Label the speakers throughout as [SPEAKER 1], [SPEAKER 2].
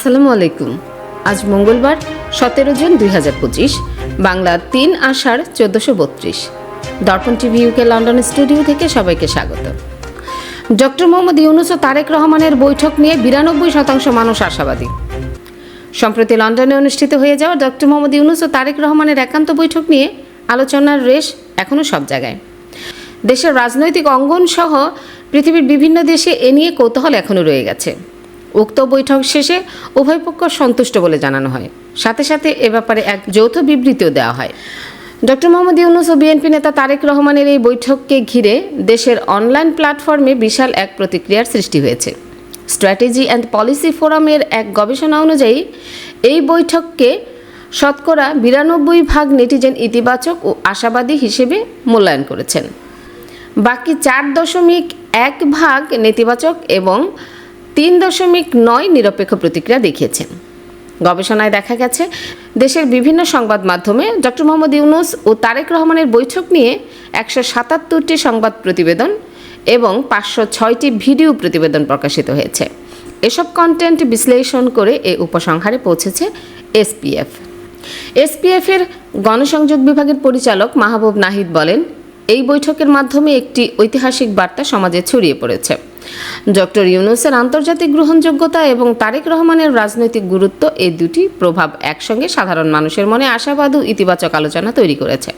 [SPEAKER 1] আসসালামু আলাইকুম। আজ মঙ্গলবার, সতেরো জুন দুই হাজার পঁচিশ, বাংলা তিন আষাঢ় চোদ্দশো বত্রিশ। দর্পণ টিভি ইউকে লন্ডন স্টুডিও থেকে সবাইকে স্বাগত। ডক্টর মোহাম্মদ ইউনুস ও তারেক রহমানের বৈঠক নিয়ে বিরানব্বই শতাংশ মানুষ আশাবাদী। সম্প্রতি লন্ডনে অনুষ্ঠিত হয়ে যাওয়া ডক্টর মোহাম্মদ ইউনুস ও তারেক রহমানের একান্ত বৈঠক নিয়ে আলোচনার রেশ এখনও সব জায়গায়। দেশের রাজনৈতিক অঙ্গন সহ পৃথিবীর বিভিন্ন দেশে এ নিয়ে কৌতূহল এখনও রয়ে গেছে। উক্ত বৈঠক শেষে উভয় পক্ষ সন্তুষ্ট বলে জানানো হয়। সাথে সাথে এ ব্যাপারে এক যৌথ বিবৃতিও দেওয়া হয়। ডক্টর মোহাম্মদ ইউনুস ও বিএনপি নেতা তারেক রহমানের এই বৈঠককে ঘিরে দেশের অনলাইন প্ল্যাটফর্মে বিশাল এক প্রতিক্রিয়ার সৃষ্টি হয়েছে। স্ট্র্যাটেজি অ্যান্ড পলিসি ফোরামের এক গবেষণা অনুযায়ী, এই বৈঠককে শতকরা বিরানব্বই ভাগ নেটিজেন ইতিবাচক ও আশাবাদী হিসেবে মূল্যায়ন করেছেন। বাকি চার দশমিক এক ভাগ নেতিবাচক এবং তিন দশমিক নয় নিরপেক্ষ প্রতিক্রিয়া দেখিয়েছেন গবেষণায় দেখা গেছে, দেশের বিভিন্ন সংবাদ মাধ্যমে ডক্টর মোহাম্মদ ইউনুস ও তারেক রহমানের বৈঠক নিয়ে একশো সাতাত্তরটি সংবাদ প্রতিবেদন এবং পাঁচশো ছয়টি ভিডিও প্রতিবেদন প্রকাশিত হয়েছে। এসব কন্টেন্ট বিশ্লেষণ করে এ উপসংহারে পৌঁছেছে এসপিএফ। এসপিএফের গণসংযোগ বিভাগের পরিচালক মাহবুব নাহিদ বলেন, এই বৈঠকের মাধ্যমে একটি ঐতিহাসিক বার্তা সমাজে ছড়িয়ে পড়েছে। ডক্টর ইউনুসের আন্তর্জাতিক গ্রহণযোগ্যতা এবং তারেক রহমানের রাজনৈতিক গুরুত্ব এই দুটি প্রভাব একসঙ্গে সাধারণ মানুষের মনে আশাবাদ ও ইতিবাচক আলোচনা তৈরি করেছে।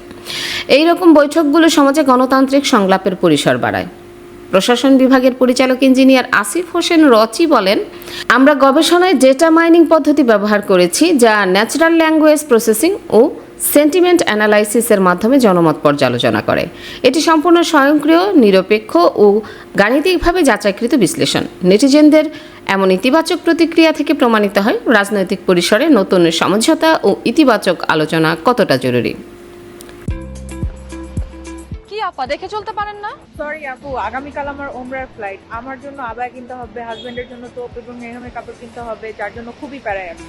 [SPEAKER 1] এই রকম বৈঠকগুলো সমাজে গণতান্ত্রিক সংলাপের পরিসর বাড়ায়। প্রশাসন বিভাগের পরিচালক ইঞ্জিনিয়ার আসিফ হোসেন রচি বলেন, আমরা গবেষণায় ডেটা মাইনিং পদ্ধতি ব্যবহার করেছি যা ন্যাচারাল ল্যাঙ্গুয়েজ প্রসেসিং ও সেন্টিমেন্ট অ্যানালাইসিসের মাধ্যমে জনমত পর্যালোচনা করে। এটি সম্পূর্ণ স্বয়ংক্রিয় নিরপেক্ষ ও গাণিতিকভাবে যাচাইকৃত বিশ্লেষণ। নেটিজেনদের এমন ইতিবাচক প্রতিক্রিয়া থেকে প্রমাণিত হয় রাজনৈতিক পরিসরে নতুন সমঝোতা ও ইতিবাচক আলোচনা কতটা জরুরি।
[SPEAKER 2] কি আপা দেখে চলতে পারেন না?
[SPEAKER 3] সরি আপু আগামীকাল আমার ওমরার ফ্লাইট আমার জন্য আবায় কিনতে হবে হাজবেন্ডের জন্য তোপ এবং মেহমের কাপড় কিনতে হবে যার জন্য খুবই প্যারায় আছি